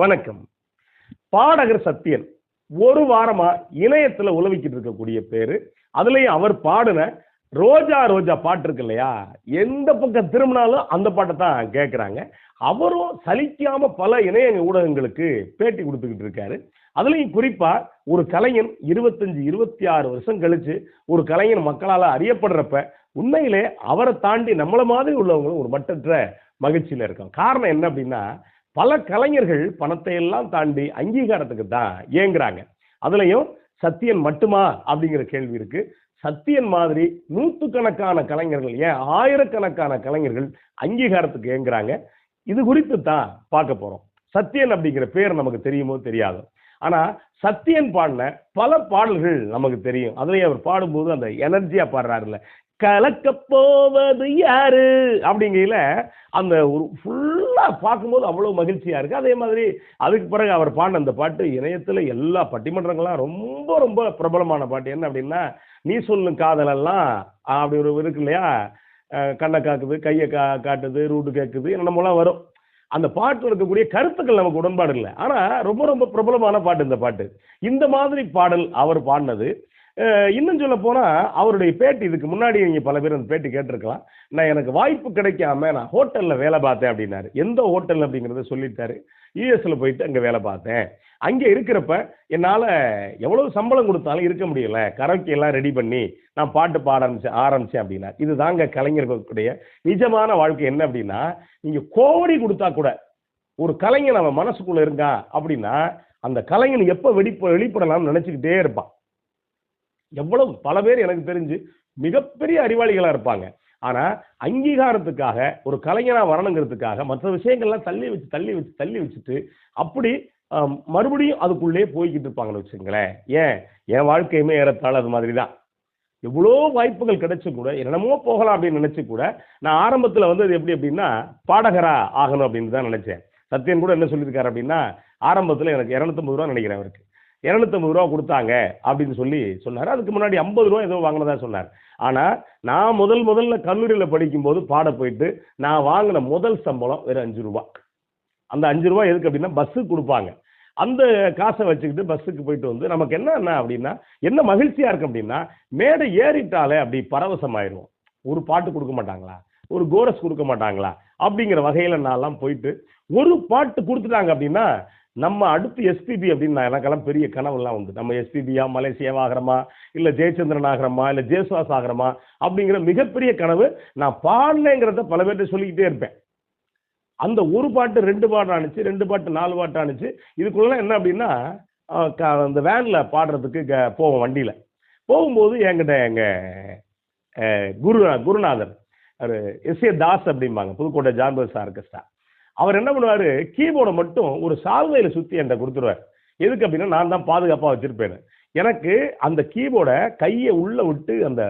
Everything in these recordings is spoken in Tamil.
வணக்கம். பாடகர் சத்யன் ஒரு வாரமா இணையத்துல உழவிக்கிட்டு இருக்கக்கூடிய பேரு. அதுலயும் அவர் பாடின ரோஜா ரோஜா பாட்டு இருக்கு இல்லையா? எந்த பக்கம் திரும்பினாலும் அந்த பாட்டை தான் கேட்குறாங்க அவரும் சலிக்காம பல இணைய ஊடகங்களுக்கு பேட்டி கொடுத்துக்கிட்டு இருக்காரு. அதுலயும் குறிப்பா ஒரு கலைஞன் இருபத்தஞ்சு இருபத்தி ஆறு வருஷம் கழிச்சு ஒரு கலைஞன் மக்களால் அறியப்படுறப்ப உண்மையிலே அவரை தாண்டி நம்மள மாதிரி உள்ளவங்களும் ஒரு மட்டற்ற மகிழ்ச்சியில இருக்கும் காரணம் என்ன அப்படின்னா பல கலைஞர்கள் பணத்தை எல்லாம் தாண்டி அங்கீகாரத்துக்கு தான் ஏங்குறாங்க. அதுலயும் சத்தியன் மட்டுமா அப்படிங்கிற கேள்வி இருக்கு. சத்தியன் மாதிரி நூற்றுக்கணக்கான கலைஞர்கள் ஏன் ஆயிரக்கணக்கான கலைஞர்கள் அங்கீகாரத்துக்கு ஏங்குறாங்க. இது குறித்து தான் பார்க்க போறோம். சத்தியன் அப்படிங்கிற பேர் நமக்கு தெரியுமோ தெரியாது. ஆனா சத்தியன் பாடின பல பாடல்கள் நமக்கு தெரியும். அதுலயும் அவர் பாடும்போது அந்த எனர்ஜியா பாடுறாருல்ல. கலக்க போவது யாரு? அப்படிங்கையில அந்த ஒரு ஃபுல்லா பார்க்கும்போது அவ்வளவு மகிழ்ச்சியா இருக்கு. அதே மாதிரி அதுக்கு பிறகு அவர் பாடின அந்த பாட்டு இணையத்துல எல்லா பட்டிமன்றங்களும் ரொம்ப ரொம்ப பிரபலமான பாட்டு. என்ன அப்படின்னா நீ சொல்லும் காதலெல்லாம் அப்படி ஒரு இருக்கு இல்லையா? கண்ணை காக்குது கையை கா காட்டுது ரூட்டு கேட்குது என்னமோலாம் வரும். அந்த பாட்டில் இருக்கக்கூடிய கருத்துக்கள் நமக்கு உடன்பாடு இல்லை. ஆனால் ரொம்ப ரொம்ப பிரபலமான பாட்டு இந்த பாட்டு. இந்த மாதிரி பாடல் அவர் பாடினது இன்னும் சொல்ல போனா அவருடைய பேட்டி இதுக்கு முன்னாடி நீங்க பல பேர் அந்த பேட்டி கேட்டிருக்கலாம். நான் எனக்கு வாய்ப்பு கிடைக்காம நான் ஹோட்டல்ல வேலை பார்த்தேன் அப்படின்னாரு. எந்த ஹோட்டல் அப்படிங்கறத சொல்லிட்டாரு. யூஎஸ்ல போயிட்டு அங்க வேலை பார்த்தேன். அங்க இருக்கிறப்ப என்னால எவ்வளவு சம்பளம் கொடுத்தாலும் இருக்க முடியல. கரோக்கி எல்லாம் ரெடி பண்ணி நான் பாட்டு பாட ஆரம்பிச்சேன் ஆரம்பிச்சேன் அப்படின்னா இதுதாங்க கலைஞர்களுடைய நிஜமான வாழ்க்கை என்ன அப்படின்னா நீங்க கோடி கொடுத்தா கூட ஒரு கலைஞன் அவன் மனசுக்குள்ள இருக்கான் அப்படின்னா அந்த கலைஞன் எப்ப வெளிப்ப வெளிப்படலாம்னு நினைச்சுக்கிட்டே இருப்பான். எவ்வளவு? பல பேர் எனக்கு தெரிஞ்சு மிகப்பெரிய அறிவாளிகளாக இருப்பாங்க. ஆனால் அங்கீகாரத்துக்காக ஒரு கலைஞனாக வரணுங்கிறதுக்காக மற்ற விஷயங்கள்லாம் தள்ளி வச்சு தள்ளி வச்சு தள்ளி வச்சுட்டு அப்படி மறுபடியும் அதுக்குள்ளே போய்கிட்டு இருப்பாங்கன்னு வச்சுங்களேன் ஏன்? என் வாழ்க்கையுமே ஏறத்தாழ அது மாதிரி தான் எவ்வளோ வாய்ப்புகள் கிடைச்சு கூட என்னமோ போகலாம் அப்படின்னு நினச்சி கூட நான் ஆரம்பத்தில் வந்து அது எப்படி அப்படின்னா பாடகரா ஆகணும் அப்படின்னு தான் நினச்சேன். சத்யன் கூட என்ன சொல்லியிருக்காரு அப்படின்னா ஆரம்பத்தில் எனக்கு இரநூத்தம்பது ரூபா நினைக்கிறேன் அவருக்கு. இரநூத்தம்பது ரூபா கொடுத்தாங்க அப்படின்னு சொல்லி சொன்னார். அதுக்கு முன்னாடி ஐம்பது ரூபா ஏதோ வாங்கினதா சொன்னார். ஆனால் நான் முதல் முதல்ல கல்லூரியில் படிக்கும்போது பாட போயிட்டு நான் வாங்கின முதல் சம்பளம் வெறும் அஞ்சு ரூபா. அந்த அஞ்சு ரூபா எதுக்கு அப்படின்னா பஸ்ஸுக்கு கொடுப்பாங்க. அந்த காசை வச்சுக்கிட்டு பஸ்ஸுக்கு போயிட்டு வந்து நமக்கு என்ன என்ன அப்படின்னா என்ன மகிழ்ச்சியாக இருக்கு அப்படின்னா மேடை ஏறிட்டாலே அப்படி பரவசமாயிருவோம் ஒரு பாட்டு கொடுக்க மாட்டாங்களா? ஒரு கோரஸ் கொடுக்க மாட்டாங்களா? அப்படிங்கிற வகையில் நான்லாம் போயிட்டு ஒரு பாட்டு கொடுத்துட்டாங்க அப்படின்னா நம்ம அடுத்து எஸ்பிபி அப்படின்னு நான் எனக்கெல்லாம் பெரிய கனவுலாம் உண்டு. நம்ம எஸ்பிபியா மலேசியா ஆகிறோமா? இல்லை ஜெயச்சந்திரன் ஆகிறோமா? இல்லை ஜெயசுவாஸ் ஆகிறோமா? அப்படிங்கிற மிகப்பெரிய கனவு நான் பாடலைங்கிறத பல பேர்ட்ட சொல்லிக்கிட்டே இருப்பேன். அந்த ஒரு பாட்டு ரெண்டு பாட்டு ஆணுச்சு ரெண்டு பாட்டு நாலு பாட்டு ஆணுச்சு. இதுக்குள்ள என்ன அப்படின்னா அந்த வேனில் பாடுறதுக்கு க- போவோம் வண்டியில். போகும்போது என்கிட்ட எங்கள் குரு குருநாதர் எஸ் ஏ தாஸ் அப்படிம்பாங்க புதுக்கோட்டை ஜான்பஸ் ஆர்கெஸ்ட்ரா அவர் என்ன பண்ணுவார்? கீபோர்டை மட்டும் ஒரு சால்வையில் சுற்றி என்கிட்ட கொடுத்துருவார். எதுக்கு அப்படின்னா நான் தான் பாதுகாப்பாக வச்சுருப்பேன் எனக்கு அந்த கீபோர்டை கையை உள்ளே விட்டு அந்த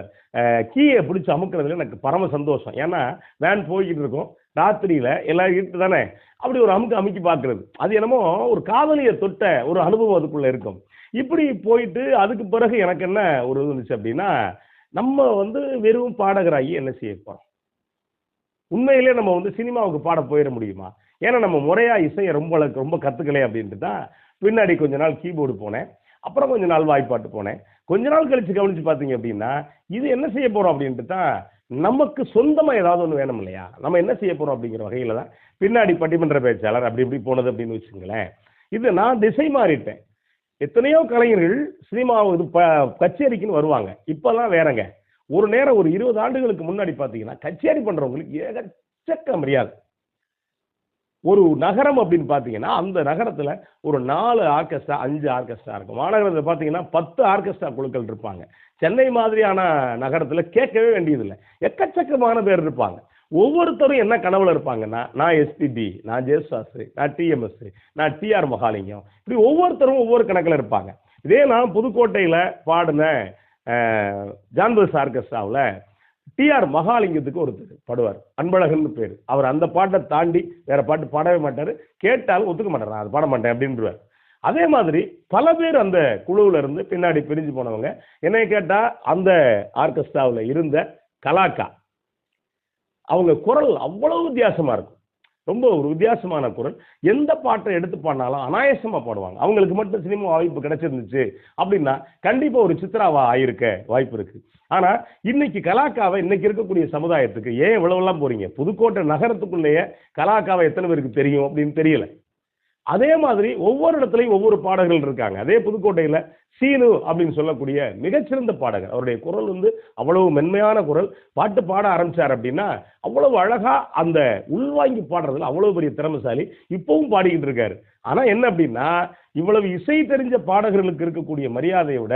கீயை பிடிச்சி அமுக்கிறதுல எனக்கு பரம சந்தோஷம். ஏன்னா வேன் போய்கிட்டு இருக்கும். ராத்திரியில் எல்லாம் இருக்கு தானே? அப்படி ஒரு அமுக்கு அமுக்கி பார்க்குறது அது என்னமோ ஒரு காதலியை தொட்ட ஒரு அனுபவம் அதுக்குள்ளே இருக்கும். இப்படி போயிட்டு அதுக்கு பிறகு எனக்கு என்ன ஒரு இது இருந்துச்சு அப்படின்னா நம்ம வந்து வெறும் பாடகராகி என்ன செய்ய உண்மையிலே நம்ம வந்து சினிமாவுக்கு பாட போயிட முடியுமா? ஏன்னா நம்ம முறையா இசையை ரொம்ப ரொம்ப கத்துக்கலையே அப்படின்ட்டு தான் பின்னாடி கொஞ்ச நாள் கீபோர்டு போனேன். அப்புறம் கொஞ்ச நாள் வாய்ப்பாட்டு போனேன். கொஞ்ச நாள் கழிச்சு கவனிச்சு பார்த்தீங்க அப்படின்னா இது என்ன செய்ய போறோம் அப்படின்ட்டு தான் நமக்கு சொந்தமா ஏதாவது ஒன்று வேணும் இல்லையா? நம்ம என்ன செய்ய போறோம் அப்படிங்கிற வகையில தான் பின்னாடி பட்டிமன்ற பேச்சாளர் அப்படி இப்படி போனது அப்படின்னு வச்சுங்களேன் இது நான் திசை மாறிட்டேன். எத்தனையோ கலைஞர்கள் சினிமா இது ப கச்சேரிக்குன்னு வருவாங்க. இப்பெல்லாம் வேறங்க. ஒரு நேரம் ஒரு இருபது ஆண்டுகளுக்கு முன்னாடி பார்த்தீங்கன்னா கச்சேரி பண்றவங்களுக்கு ஏகச்சக்க மரியாதை. ஒரு நகரம் அப்படின்னு பார்த்தீங்கன்னா அந்த நகரத்தில் ஒரு நாலு ஆர்கெஸ்ட்ரா அஞ்சு ஆர்கெஸ்ட்ரா இருக்கும். மாநகரத்தில் பார்த்தீங்கன்னா பத்து ஆர்கெஸ்ட்ரா குழுக்கள் இருப்பாங்க. சென்னை மாதிரியான நகரத்தில் கேட்கவே வேண்டியதில்லை. எக்கச்சக்கமான பேர் இருப்பாங்க. ஒவ்வொருத்தரும் என்ன கனவுல இருப்பாங்கன்னா நான் எஸ்பிபி நான் ஜேசுவாஸ் நான் டிஎம்எஸ் நான் டிஆர் மகாலிங்கம். இப்படி ஒவ்வொருத்தரும் ஒவ்வொரு கணக்கில் இருப்பாங்க. இதே நான் புதுக்கோட்டையில் பாடின ஜான்பஸ் ஆர்கெஸ்ட்ராவில் டிஆர் மகாலிங்கத்துக்கு ஒருத்தர் பாடுவார். அன்பழகன் பேர். அவர் அந்த பாட்டை தாண்டி வேற பாட்டு பாடவே மாட்டார். கேட்டாலும் ஒத்துக்க மாட்டார். நான் அது பாட மாட்டேன் அப்படின்றார் அதே மாதிரி பல பேர் அந்த குழுவில் இருந்து பின்னாடி பிரிஞ்சு போனவங்க. என்னைய கேட்டால் அந்த ஆர்கெஸ்ட்ராவில் இருந்த கலாக்கா. அவங்க குரல் அவ்வளவு வித்தியாசமாக இருக்கும். ரொம்ப ஒரு வித்தியாசமான குரல். எந்த பாட்டை எடுத்து பாடினாலும் அனாயசமாக பாடுவாங்க. அவங்களுக்கு மட்டும் சினிமா வாய்ப்பு கிடைச்சிருந்துச்சு அப்படின்னா கண்டிப்பாக ஒரு சித்ராவா ஆயிருக்க வாய்ப்பு இருக்கு. ஆனால் இன்னைக்கு கலாக்காவை இன்னைக்கு இருக்கக்கூடிய சமுதாயத்துக்கு ஏன் இவ்வளவுலாம் போறீங்க? புதுக்கோட்டை நகரத்துக்குள்ளேயே கலாக்காவை எத்தனை பேருக்கு தெரியும் அப்படின்னு தெரியல. அதே மாதிரி ஒவ்வொரு இடத்துலையும் ஒவ்வொரு பாடகர்கள் இருக்காங்க. அதே புதுக்கோட்டையில் சீனு அப்படின்னு சொல்லக்கூடிய மிகச்சிறந்த பாடகர். அவருடைய குரல் வந்து அவ்வளவு மென்மையான குரல். பாட்டு பாட ஆரம்பிச்சார் அப்படின்னா அவ்வளவு அழகாக அந்த உள்வாங்கி பாடுறதுல அவ்வளவு பெரிய திறமைசாலி இப்பவும் பாடிக்கிட்டு இருக்காரு. ஆனால் என்ன அப்படின்னா இவ்வளவு இசை தெரிஞ்ச பாடகர்களுக்கு இருக்கக்கூடிய மரியாதையை விட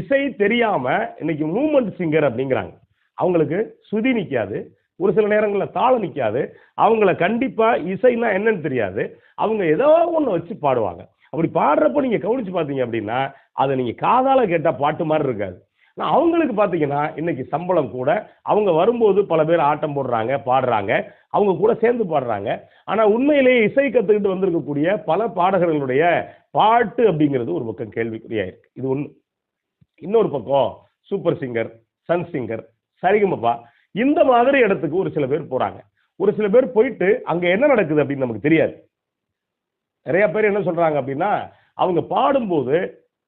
இசை தெரியாமல் இன்னைக்கு மூமெண்ட் சிங்கர் அப்படிங்கிறாங்க. அவங்களுக்கு சுதி நிற்காது ஒரு சில நேரங்களில் தாளம் நிற்காது அவங்கள கண்டிப்பாக இசைனா என்னன்னு தெரியாது. அவங்க ஏதோ ஒன்று வச்சு பாடுவாங்க. அப்படி பாடுறப்போ நீங்கள் கவனித்து பார்த்தீங்க அப்படின்னா அதை நீங்கள் காதால் கேட்டால் பாட்டு மாதிரி இருக்காது. நான் அவங்களுக்கு பார்த்தீங்கன்னா இன்னைக்கு சம்பளம் கூட அவங்க வரும்போது பல பேர் ஆட்டம் போடுறாங்க பாடுறாங்க. அவங்க கூட சேர்ந்து பாடுறாங்க. ஆனால் உண்மையிலேயே இசை கற்றுக்கிட்டு வந்திருக்கக்கூடிய பல பாடகர்களுடைய பாட்டு அப்படிங்கிறது ஒரு பக்கம் கேள்விக்குறியாக இருக்கு இது ஒன்று இன்னொரு பக்கம் super singer sun singer Saregamapa இந்த மாதிரி இடத்துக்கு ஒரு சில பேர் போறாங்க. ஒரு சில பேர் போயிட்டு அங்க என்ன நடக்குது அப்படின்னு நமக்கு தெரியாது. நிறைய பேர் என்ன சொல்றாங்க அப்படின்னா அவங்க பாடும்போது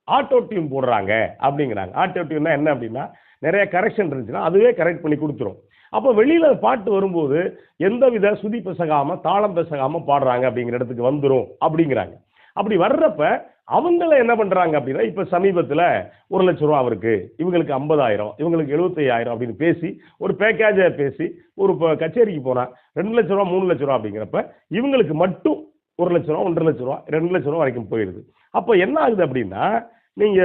ஆட்டோ டியூன் போடுறாங்க அப்படிங்கிறாங்க. ஆட்டோ டியூன்னா என்ன அப்படின்னா நிறைய கரெக்ஷன் இருந்துச்சுன்னா அதுவே கரெக்ட் பண்ணி கொடுத்துரும். அப்போ வெளியில் பாட்டு வரும்போது எந்தவித சுதி பெசகாமல் தாளம் பெசகாமல் பாடுறாங்க அப்படிங்கிற இடத்துக்கு வந்துடும் அப்படிங்கிறாங்க. அப்படி வர்றப்ப அவங்கள என்ன பண்றாங்க அப்படின்னா இப்ப சமீபத்துல ஒரு லட்ச ரூபா அவருக்கு இவங்களுக்கு ஐம்பதாயிரம் இவங்களுக்கு எழுபத்தையாயிரம் அப்படின்னு பேசி ஒரு பேக்கேஜை பேசி ஒரு இப்போ கச்சேரிக்கு போனா ரெண்டு லட்ச ரூபா மூணு லட்ச ரூபா அப்படிங்கிறப்ப இவங்களுக்கு மட்டும் ஒரு லட்ச ரூபா ஒன்றரை லட்ச ரூபா ரெண்டு லட்ச ரூபா வரைக்கும் போயிடுது அப்போ என்ன ஆகுது அப்படின்னா நீங்க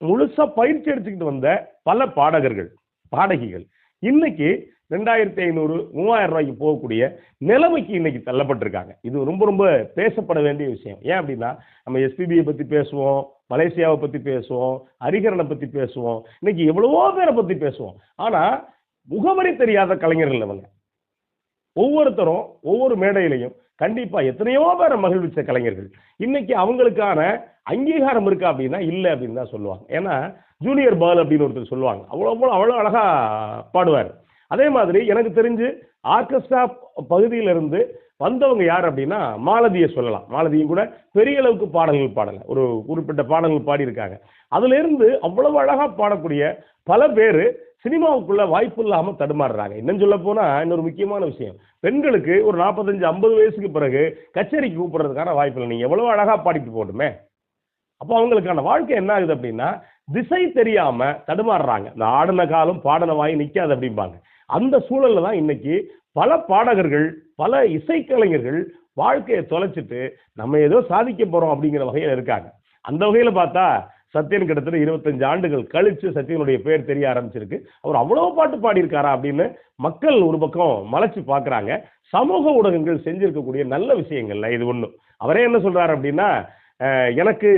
முழுசா பயிற்சி எடுத்துக்கிட்டு வந்த பல பாடகர்கள் பாடகிகள் இன்னைக்கு ரெண்டாயிரத்தி ஐநூறு மூவாயிரம் ரூபாய்க்கு போகக்கூடிய நிலைமைக்கு இன்னைக்கு தள்ளப்பட்டிருக்காங்க. இது ரொம்ப ரொம்ப பேசப்பட வேண்டிய விஷயம். ஏன் அப்படின்னா நம்ம எஸ்பிபியை பற்றி பேசுவோம் மலேசியாவை பற்றி பேசுவோம் ஹரிகரனை பற்றி பேசுவோம் இன்னைக்கு எவ்வளவோ பேரை பற்றி பேசுவோம். ஆனால் முகவரி தெரியாத கலைஞர்கள் அவங்க ஒவ்வொருத்தரும் ஒவ்வொரு மேடையிலையும் கண்டிப்பாக எத்தனையோ பேரை மகிழ்விச்ச கலைஞர்கள். இன்னைக்கு அவங்களுக்கான அங்கீகாரம் இருக்கா அப்படின்னா இல்லை அப்படின்னு தான் சொல்லுவாங்க. ஏன்னா ஜூனியர் பால் அப்படின்னு ஒருத்தர் சொல்லுவாங்க. அவ்வளோ அவ்வளோ அவ்வளோ அழகாக பாடுவார். அதே மாதிரி எனக்கு தெரிஞ்சு ஆர்கெஸ்ட்ரா பகுதியிலிருந்து வந்தவங்க யார் அப்படின்னா மாலதியை சொல்லலாம். மாலதியும் கூட பெரிய அளவுக்கு பாடல்கள் பாடலை. ஒரு குறிப்பிட்ட பாடல்கள் பாடியிருக்காங்க. அதுலேருந்து அவ்வளவு அழகாக பாடக்கூடிய பல பேர் சினிமாவுக்குள்ள வாய்ப்பு இல்லாமல் தடுமாறுறாங்க. இன்னும் சொல்ல போனால் இன்னொரு முக்கியமான விஷயம். பெண்களுக்கு ஒரு நாற்பத்தஞ்சு ஐம்பது வயசுக்கு பிறகு கச்சேரிக்கு கூப்பிடுறதுக்கான வாய்ப்பு இல்லை. நீங்கள் எவ்வளோ அழகாக பாடிட்டு போட்டுமே அப்போ அவங்களுக்கான வாழ்க்கை என்ன ஆகுது அப்படின்னா திசை தெரியாமல் தடுமாறுறாங்க. இந்த ஆடின காலம் பாடின வாய் நிற்காது அப்படிம்பாங்க. அந்த சூழல்ல தான் இன்னைக்கு பல பாடகர்கள் பல இசைக்கலைஞர்கள் வாழ்க்கையை தொலைச்சிட்டு நம்ம ஏதோ சாதிக்க போறோம் அப்படிங்கிற வகையில் இருக்காங்க. அந்த வகையில பார்த்தா சத்யன் கிட்டத்தட்ட இருபத்தஞ்சு ஆண்டுகள் கழிச்சு சத்யனுடைய பேர் தெரிய ஆரம்பிச்சிருக்கு. அவர் அவ்வளோ பாட்டு பாடியிருக்காரா அப்படின்னு மக்கள் ஒரு பக்கம் மலைச்சு பார்க்குறாங்க. சமூக ஊடகங்கள் செஞ்சிருக்கக்கூடிய நல்ல விஷயங்கள்ல இது ஒன்று அவரே என்ன சொல்றாரு அப்படின்னா எனக்கு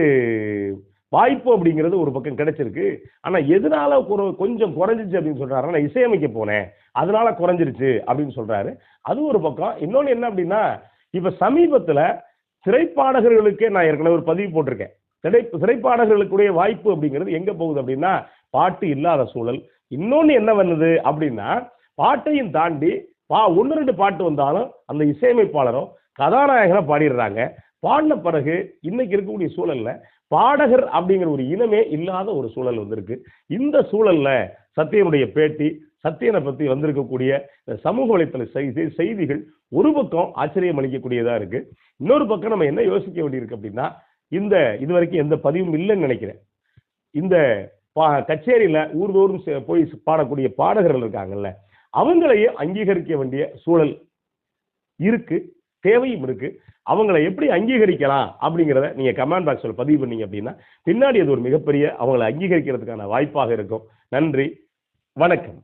வாய்ப்பு அப்படிங்கிறது ஒரு பக்கம் கிடைச்சிருக்கு. ஆனால் எதனால ஒரு கொஞ்சம் குறைஞ்சிச்சு அப்படின்னு சொல்கிறாரு நான் இசையமைக்க போனேன். அதனால குறைஞ்சிருச்சு அப்படின்னு சொல்கிறாரு அது ஒரு பக்கம். இன்னொன்று என்ன அப்படின்னா இப்போ சமீபத்தில் திரைப்பாடகர்களுக்கே நான் ஏற்கனவே ஒரு பதிவு போட்டிருக்கேன். திரை திரைப்பாடகர்களுக்குடைய வாய்ப்பு அப்படிங்கிறது எங்கே போகுது அப்படின்னா பாட்டு இல்லாத சூழல். இன்னொன்று என்ன பண்ணுது அப்படின்னா பாட்டையும் தாண்டி பா ஒன்று ரெண்டு பாட்டு வந்தாலும் அந்த இசையமைப்பாளரும் கதாநாயகனை பாடிடுறாங்க. பாடின பிறகு இன்னைக்கு இருக்கக்கூடிய சூழல்ல பாடகர் அப்படிங்கிற ஒரு இனமே இல்லாத ஒரு சூழல் வந்திருக்கு. இந்த சூழல்ல சத்தியனுடைய பேட்டி சத்தியனை பத்தி வந்திருக்கக்கூடிய சமூக வலைத்தள செய்தி செய்திகள் ஒரு பக்கம் ஆச்சரியம் அளிக்கக்கூடியதா இருக்கு. இன்னொரு பக்கம் நம்ம என்ன யோசிக்க வேண்டியிருக்கு அப்படின்னா இந்த இது வரைக்கும் எந்த பதிவும் இல்லைன்னு நினைக்கிறேன். இந்த பா கச்சேரியில ஊர்தோறும் போய் பாடக்கூடிய பாடகர்கள் இருக்காங்கல்ல அவங்களையே அங்கீகரிக்க வேண்டிய சூழல் இருக்கு. தேவையும் இருக்கு. அவங்கள எப்படி அங்கீகரிக்கலாம் அப்படிங்கிறத நீங்க கமெண்ட் பாக்ஸ்ல பதிவு பண்ணீங்க அப்படின்னா பின்னாடி அது ஒரு மிகப்பெரிய அவங்களை அங்கீகரிக்கிறதுக்கான வாய்ப்பாக இருக்கும். நன்றி. வணக்கம்.